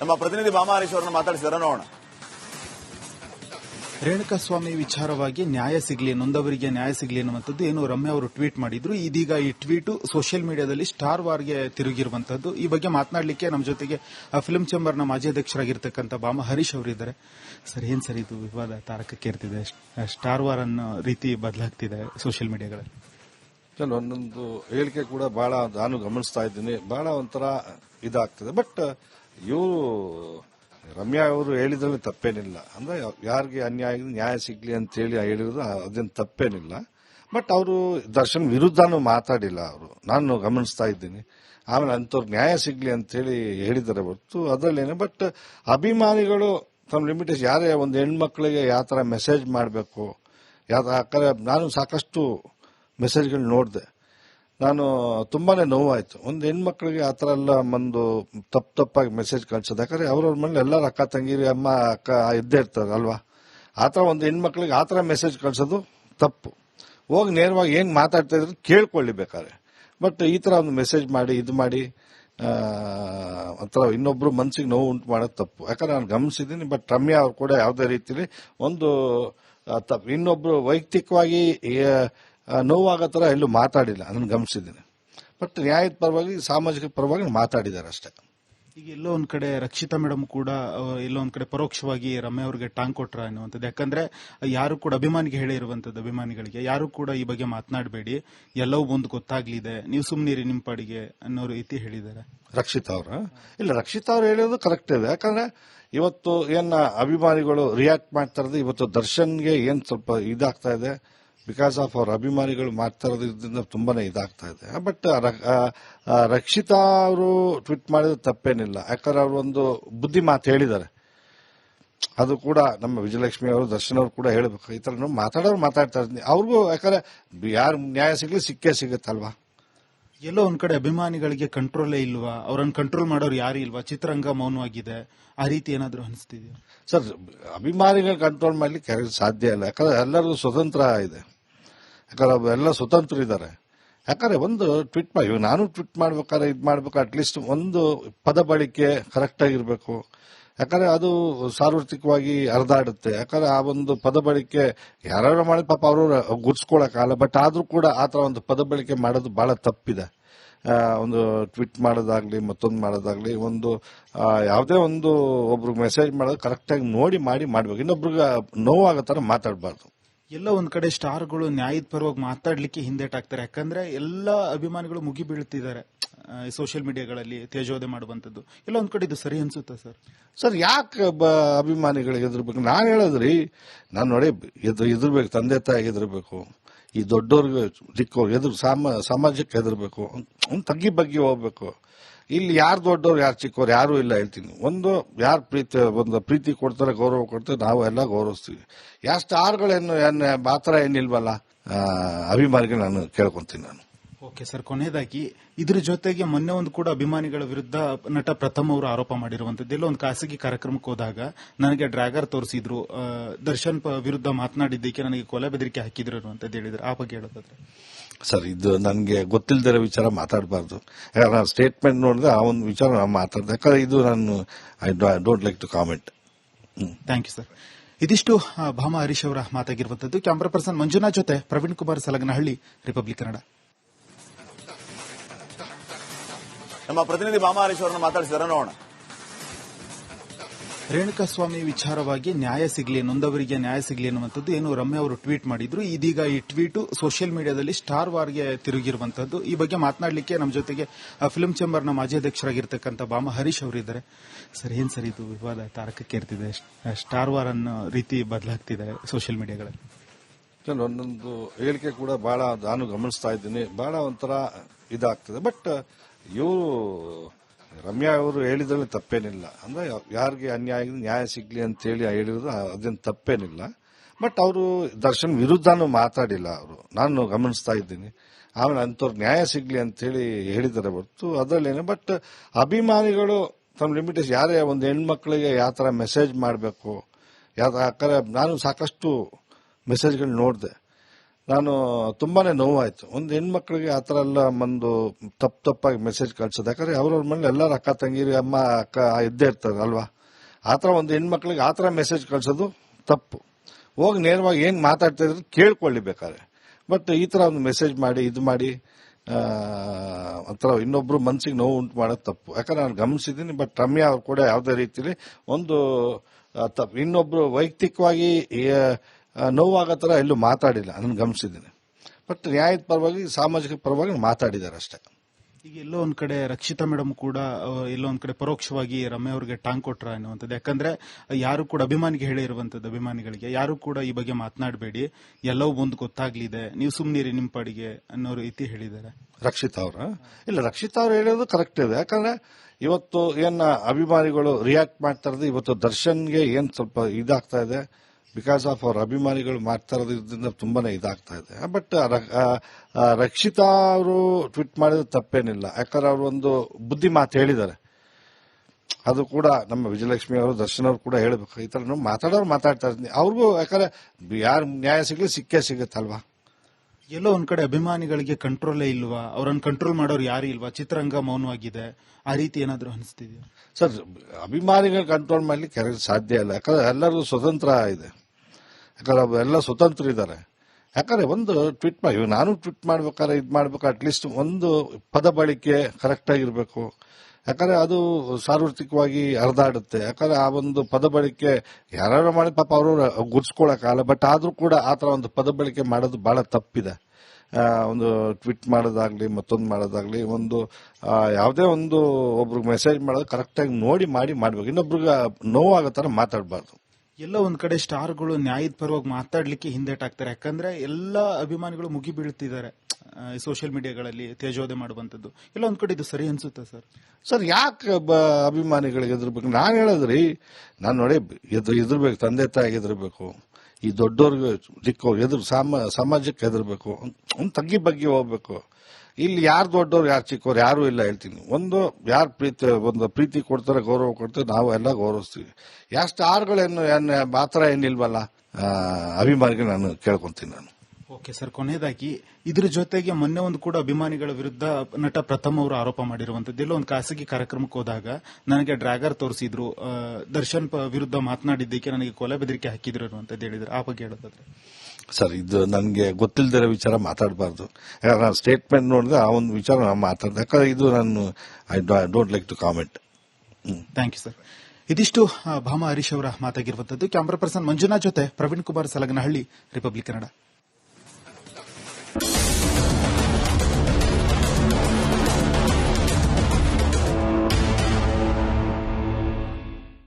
ನಮ್ಮ ಪ್ರತಿನಿಧಿ ಭಾಮ ಹರೀಶ್ ನೋಡೋಣ. ನೋಡೋಣ ರೇಣುಕಾಸ್ವಾಮಿ ವಿಚಾರವಾಗಿ ನ್ಯಾಯ ಸಿಗಲಿ, ನೊಂದವರಿಗೆ ನ್ಯಾಯ ಸಿಗಲಿ ಅನ್ನುವಂಥದ್ದು ಏನು ರಮ್ಯ ಅವರು ಟ್ವೀಟ್ ಮಾಡಿದ್ರು. ಇದೀಗ ಈ ಟ್ವೀಟ್ ಸೋಷಿಯಲ್ ಮೀಡಿಯಾದಲ್ಲಿ ಸ್ಟಾರ್ ವಾರ್ಗೆ ತಿರುಗಿರುವಂತದ್ದು ಈ ಬಗ್ಗೆ ಮಾತನಾಡಲಿಕ್ಕೆ ನಮ್ಮ ಜೊತೆಗೆ ಫಿಲ್ಮ್ ಚೇಂಬರ್ನ ಮಾಜಿ ಅಧ್ಯಕ್ಷರಾಗಿರ್ತಕ್ಕಂಥ ಬಾಮ ಹರೀಶ್ ಅವರಿದ್ದಾರೆ. ಸರ್, ಏನ್ ಸರ್ ಇದು ವಿವಾದ ತಾರಕಕ್ಕೇರ್ತಿದೆ? ಸ್ಟಾರ್ ವಾರ್ ಅನ್ನೋ ರೀತಿ ಬದಲಾಗ್ತಿದೆ ಸೋಷಿಯಲ್ ಮೀಡಿಯಾಗಳಲ್ಲಿ. ನಾನು ಒಂದೊಂದು ಹೇಳಿಕೆ ಕೂಡ ಬಹಳ ನಾನು ಗಮನಿಸ್ತಾ ಇದ್ದೀನಿ. ಬಹಳ ಒಂಥರ ಇದಾಗ್ತದೆ. ಬಟ್, ಇವರು, ರಮ್ಯಾ ಅವರು ಹೇಳಿದ್ರಲ್ಲಿ ತಪ್ಪೇನಿಲ್ಲ. ಅಂದ್ರೆ ಯಾರಿಗೆ ಅನ್ಯಾಯ, ನ್ಯಾಯ ಸಿಗ್ಲಿ ಅಂತ ಹೇಳಿ ಹೇಳಿರೋದು ಅದೇನು ತಪ್ಪೇನಿಲ್ಲ. ಬಟ್ ಅವರು ದರ್ಶನ್ ವಿರುದ್ಧನೂ ಮಾತಾಡಿಲ್ಲ ಅವರು. ನಾನು ಗಮನಿಸ್ತಾ ಇದ್ದೀನಿ. ಆಮೇಲೆ ಅಂಥವ್ರಿಗೆ ನ್ಯಾಯ ಸಿಗ್ಲಿ ಅಂತ ಹೇಳಿ ಹೇಳಿದ್ದಾರೆ ಹೊರತು ಅದರಲ್ಲೇನೆ. ಬಟ್, ಅಭಿಮಾನಿಗಳು, ತಮ್ಮ ಲಿಮಿಟೇಷನ್ ಯಾರೇ ಒಂದು ಹೆಣ್ಮಕ್ಳಿಗೆ ಯಾವ ಥರ ಮೆಸೇಜ್ ಮಾಡಬೇಕು. ಯಾವ ನಾನು ಸಾಕಷ್ಟು ಮೆಸೇಜ್ಗಳು ನೋಡಿದೆ. ನಾನು ತುಂಬಾನೇ ನೋವಾಯ್ತು. ಒಂದು ಹೆಣ್ಮಕ್ಳಿಗೆ ಆ ಥರ ಎಲ್ಲ ಒಂದು ತಪ್ಪು ತಪ್ಪಾಗಿ ಮೆಸೇಜ್ ಕಳ್ಸೋದು. ಯಾಕಂದ್ರೆ ಅವ್ರವ್ರ ಮನೇಲಿ ಎಲ್ಲರೂ ಅಕ್ಕ, ತಂಗೀರಿ, ಅಮ್ಮ, ಅಕ್ಕ ಇದ್ದೇ ಇರ್ತಾರೆ, ಅಲ್ವಾ? ಆ ಥರ ಒಂದು ಹೆಣ್ಮಕ್ಳಿಗೆ ಆ ಥರ ಮೆಸೇಜ್ ಕಳ್ಸೋದು ತಪ್ಪು. ಹೋಗಿ ನೇರವಾಗಿ ಏನು ಮಾತಾಡ್ತಾ ಇದ್ರೆ ಕೇಳ್ಕೊಳ್ಳಿ ಬೇಕಾದ್ರೆ. ಬಟ್ ಈ ತರ ಒಂದು ಮೆಸೇಜ್ ಮಾಡಿ, ಇದು ಮಾಡಿ ಒಂಥರ ಇನ್ನೊಬ್ರು ಮನ್ಸಿಗೆ ನೋವು ಉಂಟು ಮಾಡೋದು ತಪ್ಪು. ಯಾಕಂದ್ರೆ ನಾನು ಗಮನಿಸಿದ್ದೀನಿ ಬಟ್ ರಮ್ಯಾ ಅವ್ರು ಕೂಡ ಯಾವುದೇ ರೀತಿಲಿ ಒಂದು ತಪ್ಪು ಇನ್ನೊಬ್ರು ವೈಯಕ್ತಿಕವಾಗಿ ನೋವಾಗೋ ಥರ ಎಲ್ಲೂ ಮಾತಾಡಿಲ್ಲ ಅದನ್ನು ಗಮನಿಸಿದ್ದೀನಿ. ಬಟ್ ನ್ಯಾಯದ ಪರವಾಗಿ ಸಾಮಾಜಿಕ ಪರವಾಗಿ ಮಾತಾಡಿದ್ದಾರೆ ಅಷ್ಟೇ. ಈಗ ಎಲ್ಲೋ ಒಂದ್ ಕಡೆ ರಕ್ಷಿತಾ ಮೇಡಮ್ ಕೂಡ ಎಲ್ಲೋ ಒಂದ್ ಕಡೆ ಪರೋಕ್ಷವಾಗಿ ರಮ್ಯ ಅವರಿಗೆ ಟಾಂಗ್ ಕೊಟ್ರ ಅನ್ನುವಂಥದ್ದು. ಯಾಕಂದ್ರೆ ಯಾರು ಕೂಡ ಅಭಿಮಾನಿಗೆ ಹೇಳಿರುವಂತದ್ದು ಅಭಿಮಾನಿಗಳಿಗೆ. ಯಾರು ಕೂಡ ಈ ಬಗ್ಗೆ ಮಾತನಾಡಬೇಡಿ. ಎಲ್ಲವೂ ಒಂದು ಗೊತ್ತಾಗ್ಲಿದೆ. ನೀವು ಸುಮ್ಮನಿರಿ ನಿಮ್ಮ ಪಾಡಿಗೆ ಅನ್ನೋ ರೀತಿ ಹೇಳಿದ್ದಾರೆ. ರಕ್ಷಿತಾ ಅವರ? ಇಲ್ಲ ರಕ್ಷಿತಾ ಅವ್ರು ಹೇಳೋದು ಕರೆಕ್ಟ್ ಇದೆ. ಯಾಕಂದ್ರೆ ಇವತ್ತು ಏನ ಅಭಿಮಾನಿಗಳು ರಿಯಾಕ್ಟ್ ಮಾಡ್ತಾ ಇರೋದು ಇವತ್ತು ದರ್ಶನ್ಗೆ ಏನ್ ಸ್ವಲ್ಪ ಇದಾಗ್ತಾ ಇದೆ ಬಿಕಾಸ್ ಆಫ್ ಅವ್ರ ಅಭಿಮಾನಿಗಳು ಮಾಡ್ತಾ ಇರೋದ್ರಿಂದ ತುಂಬಾನೇ ಇದಾಗ್ತಾ ಇದೆ. ಬಟ್ ರಕ್ಷಿತಾ ಅವರು ಟ್ವೀಟ್ ಮಾಡಿದ್ರೆ ತಪ್ಪೇನಿಲ್ಲ. ಯಾಕಂದ್ರೆ ಅವರು ಒಂದು ಬುದ್ಧಿ ಮಾತು ಹೇಳಿದ್ದಾರೆ. ಅದು ಕೂಡ ನಮ್ಮ ವಿಜಯಲಕ್ಷ್ಮಿ ಅವರು ದರ್ಶನ್ ಅವರು ಕೂಡ ಹೇಳಬೇಕು. ಈ ತರ ಮಾತಾಡೋರು ಮಾತಾಡ್ತಾ ಇರ್ತೀನಿ. ಅವ್ರಿಗೂ ಯಾಕಂದ್ರೆ ಯಾರು ನ್ಯಾಯ ಸಿಗ್ಲಿ ಸಿಕ್ಕೇ ಸಿಗುತ್ತಲ್ವಾ? ಎಲ್ಲೋ ಒಂದ್ ಕಡೆ ಅಭಿಮಾನಿಗಳಿಗೆ ಕಂಟ್ರೋಲೇ ಇಲ್ವಾ? ಅವ್ರನ್ನ ಕಂಟ್ರೋಲ್ ಮಾಡೋರು ಯಾರು ಇಲ್ವಾ? ಚಿತ್ರರಂಗ ಮೌನವಾಗಿದೆ. ಆ ರೀತಿ ಏನಾದರೂ ಅನಿಸ್ತಿದ್ಯಾ? ಸರ್ ಅಭಿಮಾನಿಗಳು ಕಂಟ್ರೋಲ್ ಮಾಡ್ಲಿಕ್ಕೆ ಸಾಧ್ಯ ಇಲ್ಲ. ಯಾಕಂದ್ರೆ ಎಲ್ಲರಿಗೂ ಸ್ವತಂತ್ರ ಇದೆ. ಯಾಕಂದ್ರೆ ಅವೆಲ್ಲ ಎಲ್ಲ ಸ್ವತಂತ್ರ ಇದ್ದಾರೆ. ಯಾಕಂದ್ರೆ ಒಂದು ಟ್ವೀಟ್ ಮಾಡಿ ನಾನು ಟ್ವೀಟ್ ಮಾಡ್ಬೇಕಾದ್ರೆ ಇದು ಮಾಡ್ಬೇಕು ಅಟ್ಲೀಸ್ಟ್ ಒಂದು ಪದ ಬಳಕೆ ಕರೆಕ್ಟ್ ಆಗಿರ್ಬೇಕು. ಯಾಕಂದ್ರೆ ಅದು ಸಾರ್ವತ್ರಿಕವಾಗಿ ಹರಿದಾಡುತ್ತೆ. ಯಾಕಂದ್ರೆ ಆ ಒಂದು ಪದ ಬಳಕೆ ಯಾರು ಮಾಡಿ ಪಾಪ ಅವರು ಗುರ್ಸ್ಕೊಳಕ್ಕಾಗಲ್ಲ ಬಟ್ ಆದ್ರೂ ಕೂಡ ಆ ಥರ ಒಂದು ಪದ ಬಳಕೆ ಮಾಡೋದು ಬಹಳ ತಪ್ಪಿದೆ. ಒಂದು ಟ್ವೀಟ್ ಮಾಡೋದಾಗ್ಲಿ, ಮತ್ತೊಂದು ಮಾಡೋದಾಗ್ಲಿ, ಒಂದು ಯಾವುದೇ ಒಂದು ಒಬ್ರಿಗೆ ಮೆಸೇಜ್ ಮಾಡೋದು ಕರೆಕ್ಟಾಗಿ ನೋಡಿ, ಮಾಡಿ ಮಾಡ್ಬೇಕು. ಇನ್ನೊಬ್ರಿಗೆ ನೋವಾಗೋ ಥರ ಮಾತಾಡಬಾರ್ದು. ಎಲ್ಲ ಒಂದ್ ಕಡೆ ಸ್ಟಾರ್ಗಳು ನ್ಯಾಯದ ಪರವಾಗಿ ಮಾತಾಡ್ಲಿಕ್ಕೆ ಹಿಂದೇಟಾಗ್ತಾರೆ. ಯಾಕಂದ್ರೆ ಎಲ್ಲ ಅಭಿಮಾನಿಗಳು ಮುಗಿ ಬೀಳ್ತಿದ್ದಾರೆ ಸೋಷಿಯಲ್ ಮೀಡಿಯಾಗಳಲ್ಲಿ ತೇಜೋದೆ ಮಾಡುವಂತದ್ದು ಎಲ್ಲ ಒಂದ್ ಕಡೆ ಇದು ಸರಿ ಅನ್ಸುತ್ತಾ ಸರ್? ಸರ್, ಯಾಕೆ ಅಭಿಮಾನಿಗಳಿಗೆ ಎದುರ್ಬೇಕು ನಾನು ಹೇಳೋದ್ರಿ, ನಾನು ನೋಡಿ ಎದುರು ಎದುರ್ಬೇಕು ತಂದೆ ತಾಯಿ ಎದುರ್ಬೇಕು ಈ ದೊಡ್ಡವ್ರಿಗೆ ಚಿಕ್ಕವ್ರಿಗೆ ಎದುರು ಸಾಮ, ಸಮಾಜಕ್ಕೆ ಹೆದರ್ಬೇಕು ಒಂದು ತಗ್ಗಿ ಬಗ್ಗಿ ಹೋಗ್ಬೇಕು. ಇಲ್ಲಿ ಯಾರು ದೊಡ್ಡವ್ರು, ಯಾರು ಚಿಕ್ಕವ್ರು ಯಾರು ಇಲ್ಲ ಹೇಳ್ತೀನಿ. ಒಂದು ಯಾರು ಪ್ರೀತಿ, ಒಂದು ಪ್ರೀತಿ ಕೊಡ್ತಾರೆ, ಗೌರವ ಕೊಡ್ತಾರೆ, ನಾವು ಎಲ್ಲ ಗೌರವಿಸ್ತೀವಿ. ಯಾವ ಸ್ಟಾರ್ಗಳೇನು ಏನು ಮಾತ್ರ ಏನಿಲ್ವಲ್ಲ ಅಭಿಮಾನಿಗೆ ನಾನು ಕೇಳ್ಕೊಂತೀನಿ ನಾನು. ಓಕೆ ಸರ್, ಕೊನೆಯದಾಗಿ, ಇದ್ರ ಜೊತೆಗೆ ಮೊನ್ನೆ ಒಂದು ಕೂಡ ಅಭಿಮಾನಿಗಳ ವಿರುದ್ಧ ನಟ ಪ್ರಥಮ್ ಅವರು ಆರೋಪ ಮಾಡಿರುವಂತದ್ದು ಎಲ್ಲ ಒಂದು ಖಾಸಗಿ ಕಾರ್ಯಕ್ರಮಕ್ಕೆ ಹೋದಾಗ ನನಗೆ ಡ್ರ್ಯಾಗರ್ ತೋರಿಸಿದ್ರು. ದರ್ಶನ್ ವಿರುದ್ಧ ಮಾತನಾಡಿದ್ದಕ್ಕೆ ನನಗೆ ಕೊಲೆ ಬೆದರಿಕೆ ಹಾಕಿದ್ರು ಅನ್ನುವಂಥದ್ದು ಹೇಳಿದ್ರು. ಆ ಬಗ್ಗೆ ಹೇಳೋದಾದ್ರೆ. ಸರ್ ಇದು ನನಗೆ ಗೊತ್ತಿಲ್ಲದಿರೋ ವಿಚಾರ ಮಾತಾಡಬಾರ್ದು. ಯಾಕಂದ್ರೆ ನಾನು ಸ್ಟೇಟ್ಮೆಂಟ್ ನೋಡಿದ್ರೆ ಆ ಒಂದು ವಿಚಾರ ನಾನು ಮಾತಾಡ್ದೆ. ಯಾಕಂದ್ರೆ ಇದು ನಾನು I don't like to comment thank you sir ಇದಿಷ್ಟು ಭಾಮ ಹರೀಶ್ ಅವರ ಮಾತಾಗಿರುವಂತದ್ದು. ಕ್ಯಾಮ್ರಾ ಪರ್ಸನ್ ಮಂಜುನಾಥ್ ಜೊತೆ ಪ್ರವೀಣ್ ಕುಮಾರ್ ಸಲಗನಹಳ್ಳಿ ರಿಪಬ್ಲಿಕ್ ಕನ್ನಡ ನಮ್ಮ ಪ್ರತಿನಿಧಿ ಭಾಮ ಹರೀಶ್ ಅವರನ್ನು ಮಾತಾಡಿಸಿದಾರೆ ನೋಡೋಣ. ರೇಣುಕಾಸ್ವಾಮಿ ವಿಚಾರವಾಗಿ ನ್ಯಾಯ ಸಿಗಲಿ, ನೊಂದವರಿಗೆ ನ್ಯಾಯ ಸಿಗಲಿ ಅನ್ನುವಂಥದ್ದು ಏನು ರಮ್ಯ ಅವರು ಟ್ವೀಟ್ ಮಾಡಿದ್ರು. ಇದೀಗ ಈ ಟ್ವೀಟ್ ಸೋಷಿಯಲ್ ಮೀಡಿಯಾದಲ್ಲಿ ಸ್ಟಾರ್ ವಾರ್ಗೆ ತಿರುಗಿರುವಂತದ್ದು ಈ ಬಗ್ಗೆ ಮಾತನಾಡಲಿಕ್ಕೆ ನಮ್ಮ ಜೊತೆಗೆ ಫಿಲ್ಮ್ ಚೇಂಬರ್ನ ಮಾಜಿ ಅಧ್ಯಕ್ಷರಾಗಿರ್ತಕ್ಕಂಥ ಬಾಮ ಹರೀಶ್ ಅವರಿದ್ದಾರೆ ಸರ್, ಏನ್ ಸರ್ ಇದು ವಿವಾದ ತಾರಕಕ್ಕೇರ್ತಿದೆ? ಸ್ಟಾರ್ ವಾರ್ ಅನ್ನೋ ರೀತಿ ಬದಲಾಗ್ತಿದೆ ಸೋಷಿಯಲ್ ಮೀಡಿಯಾಗಳಲ್ಲಿ. ಒಂದೊಂದು ಹೇಳಿಕೆ ಕೂಡ ಬಹಳ ನಾನು ಗಮನಿಸ್ತಾ ಇದ್ದೀನಿ. ಬಹಳ ಒಂಥರ ಇದಾಗ್ತದೆ. ಬಟ್ ಇವರು ರಮ್ಯಾ ಅವರು ಹೇಳಿದ್ರಲ್ಲಿ ತಪ್ಪೇನಿಲ್ಲ. ಅಂದ್ರೆ ಯಾರಿಗೆ ಅನ್ಯಾಯ ನ್ಯಾಯ ಸಿಗ್ಲಿ ಅಂತ ಹೇಳಿ ಹೇಳಿರೋದು, ಅದೇನು ತಪ್ಪೇನಿಲ್ಲ. ಬಟ್ ಅವರು ದರ್ಶನ್ ವಿರುದ್ಧನೂ ಮಾತಾಡಿಲ್ಲ ಅವರು. ನಾನು ಗಮನಿಸ್ತಾ ಇದ್ದೀನಿ. ಆಮೇಲೆ ಅಂಥವ್ರು ನ್ಯಾಯ ಸಿಗ್ಲಿ ಅಂತ ಹೇಳಿ ಹೇಳಿದ್ದಾರೆ ಹೊರತು ಅದರಲ್ಲೇನೆ. ಬಟ್ ಅಭಿಮಾನಿಗಳು, ತಮ್ಮ ಲಿಮಿಟೇಷನ್ ಯಾರೇ ಒಂದು ಹೆಣ್ಮಕ್ಳಿಗೆ ಯಾವ ಥರ ಮೆಸೇಜ್ ಮಾಡಬೇಕು, ಯಾವ ನಾನು ಸಾಕಷ್ಟು ಮೆಸೇಜ್ಗಳು ನೋಡಿದೆ. ನಾನು ತುಂಬಾನೇ ನೋವಾಯ್ತು. ಒಂದು ಹೆಣ್ಮಕ್ಳಿಗೆ ಆ ಥರ ಎಲ್ಲ ಒಂದು ತಪ್ಪು ತಪ್ಪಾಗಿ ಮೆಸೇಜ್ ಕಳ್ಸೋದು. ಯಾಕಂದ್ರೆ ಅವ್ರವ್ರ ಮನೇಲಿ ಎಲ್ಲರ ಅಕ್ಕ, ತಂಗಿರಿ, ಅಮ್ಮ, ಅಕ್ಕ ಇದ್ದೇ ಇರ್ತಾರೆ, ಅಲ್ವಾ? ಆ ಥರ ಒಂದು ಹೆಣ್ಮಕ್ಳಿಗೆ ಆ ಥರ ಮೆಸೇಜ್ ಕಳ್ಸೋದು ತಪ್ಪು. ಹೋಗಿ ನೇರವಾಗಿ ಏನು ಮಾತಾಡ್ತಾ ಇದ್ರೆ ಕೇಳ್ಕೊಳ್ಳಿ ಬೇಕಾದ್ರೆ ಬಟ್ ಈ ಥರ ಒಂದು ಮೆಸೇಜ್ ಮಾಡಿ, ಇದು ಮಾಡಿ ಒಂಥರ ಇನ್ನೊಬ್ರು ಮನ್ಸಿಗೆ ನೋವು ಉಂಟು ಮಾಡೋದು ತಪ್ಪು. ಯಾಕಂದ್ರೆ ನಾನು ಗಮನಿಸಿದ್ದೀನಿ ಬಟ್ ರಮ್ಯಾ ಅವ್ರು ಕೂಡ ಯಾವುದೇ ರೀತಿಲಿ ಒಂದು ತಪ್ಪು. ಇನ್ನೊಬ್ರು ವೈಯಕ್ತಿಕವಾಗಿ ನೋವಾಗೋ ಥರ ಎಲ್ಲೂ ಮಾತಾಡಿಲ್ಲ ಅದನ್ನು ಗಮನಿಸಿದ್ದೀನಿ. ಬಟ್ ನ್ಯಾಯದ ಪರವಾಗಿ ಸಾಮಾಜಿಕ ಪರವಾಗಿ ಮಾತಾಡಿದ್ದಾರೆ ಅಷ್ಟೇ. ಈಗ ಎಲ್ಲೋ ಒಂದ್ ಕಡೆ ರಕ್ಷಿತಾ ಮೇಡಮ್ ಕೂಡ ಎಲ್ಲೋ ಒಂದ್ ಕಡೆ ಪರೋಕ್ಷವಾಗಿ ರಮ್ಯ ಅವರಿಗೆ ಟಾಂಗ್ ಕೊಟ್ರ ಅನ್ನುವಂಥದ್ದು ಯಾಕಂದ್ರೆ ಯಾರು ಕೂಡ ಅಭಿಮಾನಿಗೆ ಹೇಳಿರುವಂತದ್ದು ಅಭಿಮಾನಿಗಳಿಗೆ. ಯಾರು ಕೂಡ ಈ ಬಗ್ಗೆ ಮಾತನಾಡಬೇಡಿ. ಎಲ್ಲವೂ ಒಂದು ಗೊತ್ತಾಗ್ಲಿದೆ. ನೀವು ಸುಮ್ಮನಿರಿ ನಿಮ್ಮ ಪಾಡಿಗೆ ಅನ್ನೋ ರೀತಿ ಹೇಳಿದ್ದಾರೆ. ರಕ್ಷಿತಾ ಅವರ? ಇಲ್ಲ ರಕ್ಷಿತಾ ಅವ್ರು ಹೇಳೋದು ಕರೆಕ್ಟ್ ಇದೆ. ಯಾಕಂದ್ರೆ ಇವತ್ತು ಏನ ಅಭಿಮಾನಿಗಳು ರಿಯಾಕ್ಟ್ ಮಾಡ್ತಾ ಇರೋದು ಇವತ್ತು ದರ್ಶನ್ಗೆ ಏನ್ ಸ್ವಲ್ಪ ಇದಾಗ್ತಾ ಇದೆ ಬಿಕಾಸ್ ಆಫ್ ಅವ್ರ ಅಭಿಮಾನಿಗಳು ಮಾಡ್ತಾ ಇರೋದ್ರಿಂದ ತುಂಬಾನೇ ಇದಾಗ್ತಾ ಇದೆ. ಬಟ್ ರಕ್ಷಿತಾ ಅವರು ಟ್ವೀಟ್ ಮಾಡಿದ್ರೆ ತಪ್ಪೇನಿಲ್ಲ. ಯಾಕಂದ್ರೆ ಅವರು ಒಂದು ಬುದ್ಧಿ ಮಾತು ಹೇಳಿದ್ದಾರೆ. ಅದು ಕೂಡ ನಮ್ಮ ವಿಜಯಲಕ್ಷ್ಮಿ ಅವರು ದರ್ಶನ್ ಅವರು ಕೂಡ ಹೇಳಬೇಕು. ಈ ಥರ ನಾವು ಮಾತಾಡೋರು ಮಾತಾಡ್ತಾ ಇರ್ತೀನಿ ಅವ್ರಿಗೂ ಯಾಕಂದ್ರೆ ಯಾರು ನ್ಯಾಯ ಸಿಗಲಿ ಸಿಕ್ಕೇ ಸಿಗುತ್ತಲ್ವಾ? ಎಲ್ಲೋ ಒಂದ್ ಕಡೆ ಅಭಿಮಾನಿಗಳಿಗೆ ಕಂಟ್ರೋಲೇ ಇಲ್ವಾ? ಅವ್ರನ್ನ ಕಂಟ್ರೋಲ್ ಮಾಡೋರು ಯಾರು ಇಲ್ವಾ? ಚಿತ್ರರಂಗ ಮೌನವಾಗಿದೆ. ಆ ರೀತಿ ಏನಾದರೂ ಅನಿಸ್ತಿದ್ಯಾ? ಸರ್ ಅಭಿಮಾನಿಗಳು ಕಂಟ್ರೋಲ್ ಮಾಡ್ಲಿಕ್ಕೆ ಸಾಧ್ಯ ಇಲ್ಲ. ಯಾಕಂದ್ರೆ ಎಲ್ಲರಿಗೂ ಸ್ವತಂತ್ರ ಇದೆ. ಯಾಕಂದ್ರೆ ಎಲ್ಲ ಸ್ವತಂತ್ರ ಇದ್ದಾರೆ. ಯಾಕಂದ್ರೆ ಒಂದು ಟ್ವೀಟ್ ಮಾಡಿ ನಾನು ಟ್ವೀಟ್ ಮಾಡ್ಬೇಕಾದ್ರೆ ಇದು ಮಾಡ್ಬೇಕು ಅಟ್ಲೀಸ್ಟ್ ಒಂದು ಪದ ಬಳಕೆ ಕರೆಕ್ಟ್ ಆಗಿರ್ಬೇಕು. ಯಾಕಂದ್ರೆ ಅದು ಸಾರ್ವತ್ರಿಕವಾಗಿ ಹರಿದಾಡುತ್ತೆ. ಯಾಕಂದ್ರೆ ಆ ಒಂದು ಪದ ಬಳಕೆ ಯಾರು ಮಾಡಿ ಪಾಪ ಅವರು ಗುರ್ಸ್ಕೊಳಕ್ಕಾಗಲ್ಲ ಬಟ್ ಆದ್ರೂ ಕೂಡ ಆ ಥರ ಒಂದು ಪದ ಬಳಕೆ ಮಾಡೋದು ಬಹಳ ತಪ್ಪಿದೆ. ಒಂದು ಟ್ವೀಟ್ ಮಾಡೋದಾಗ್ಲಿ, ಮತ್ತೊಂದು ಮಾಡೋದಾಗ್ಲಿ, ಒಂದು ಯಾವುದೇ ಒಂದು ಒಬ್ರಿಗೆ ಮೆಸೇಜ್ ಮಾಡೋದು ಕರೆಕ್ಟಾಗಿ ನೋಡಿ, ಮಾಡಿ ಮಾಡ್ಬೇಕು. ಇನ್ನೊಬ್ರಿಗೆ ನೋವಾಗೋ ಥರ ಮಾತಾಡಬಾರ್ದು. ಎಲ್ಲ ಒಂದ್ ಕಡೆ ಸ್ಟಾರ್ಗಳು ನ್ಯಾಯದ ಪರವಾಗಿ ಮಾತಾಡ್ಲಿಕ್ಕೆ ಹಿಂದೇಟಾಗ್ತಾರೆ ಯಾಕಂದ್ರೆ ಎಲ್ಲ ಅಭಿಮಾನಿಗಳು ಮುಗಿ ಬೀಳ್ತಿದ್ದಾರೆ ಸೋಷಿಯಲ್ ಮೀಡಿಯಾಗಳಲ್ಲಿ ತೇಜೋದೆ ಮಾಡುವಂತದ್ದು ಎಲ್ಲ ಒಂದ್ ಕಡೆ ಇದು ಸರಿ ಅನ್ಸುತ್ತೆ ಸರ್? ಸರ್, ಯಾಕೆ ಅಭಿಮಾನಿಗಳಿಗೆ ಎದುರ್ಬೇಕು ನಾನು ಹೇಳದ್ರಿ, ನಾನು ನೋಡಿ ಎದುರು ಎದುರ್ಬೇಕು ತಂದೆ ತಾಯಿಗೆ ಎದುರ್ಬೇಕು ಈ ದೊಡ್ಡವ್ರಿಗೆ ಚಿಕ್ಕವ್ರು ಎದುರು ಸಾಮ, ಸಮಾಜಕ್ಕೆ ಎದುರ್ಬೇಕು ಒಂದು ತಗ್ಗಿ ಬಗ್ಗೆ ಹೋಗ್ಬೇಕು. ಇಲ್ಲಿ ಯಾರು ದೊಡ್ಡವ್ರು, ಯಾರು ಚಿಕ್ಕವ್ರು ಯಾರು ಇಲ್ಲ ಹೇಳ್ತೀನಿ. ಒಂದು ಯಾರು ಪ್ರೀತಿ, ಒಂದು ಪ್ರೀತಿ ಕೊಡ್ತಾರೆ, ಗೌರವ ಕೊಡ್ತಾರೆ, ನಾವು ಎಲ್ಲ ಗೌರವಿಸ್ತೀವಿ. ಯಾ ಸ್ಟಾರ್ಗಳೇನು ಏನು ಮಾತ್ರ ಏನಿಲ್ವಲ್ಲ ಅಭಿಮಾನಿಗೆ ನಾನು ಕೇಳ್ಕೊಂತೀನಿ ನಾನು. ಓಕೆ ಸರ್, ಕೊನೆಯದಾಗಿ, ಇದ್ರ ಜೊತೆಗೆ ಮೊನ್ನೆ ಒಂದು ಕೂಡ ಅಭಿಮಾನಿಗಳ ವಿರುದ್ಧ ನಟ ಪ್ರಥಮ್ ಅವರು ಆರೋಪ ಮಾಡಿರುವಂತದ್ದು ಎಲ್ಲೋ ಒಂದು ಖಾಸಗಿ ಕಾರ್ಯಕ್ರಮಕ್ಕೆ ಹೋದಾಗ ನನಗೆ ಡ್ರ್ಯಾಗರ್ ತೋರಿಸಿದ್ರು. ದರ್ಶನ್ ವಿರುದ್ಧ ಮಾತನಾಡಿದ್ದಕ್ಕೆ ನನಗೆ ಕೊಲೆ ಬೆದರಿಕೆ ಹಾಕಿದ್ರು ಅನ್ನುವಂಥದ್ದು ಹೇಳಿದ್ರು. ಆ ಬಗ್ಗೆ ಹೇಳೋದಾದ್ರೆ. ಸರ್, ಇದು ನನಗೆ ಗೊತ್ತಿಲ್ಲದಿರೋ ವಿಚಾರ ಮಾತಾಡಬಾರ್ದು. ಯಾಕಂದ್ರೆ ನಾನು ಸ್ಟೇಟ್ಮೆಂಟ್ ನೋಡಿದ್ರೆ ಆ ಒಂದು ವಿಚಾರ ನಾನು ಮಾತಾಡಿದೆ. ಯಾಕಂದ್ರೆ ಇದು ನಾನು I don't like to comment thank you sir ಇದಿಷ್ಟು ಭಾಮ ಹರೀಶ್ ಅವರ ಮಾತಾಗಿರುವಂತದ್ದು ಕ್ಯಾಮ್ರಾ ಪರ್ಸನ್ ಮಂಜುನಾಥ್ ಜೊತೆ ಪ್ರವೀಣ್ ಕುಮಾರ್ ಸಲಗನಹಳ್ಳಿ ರಿಪಬ್ಲಿಕ್ ಕನ್ನಡ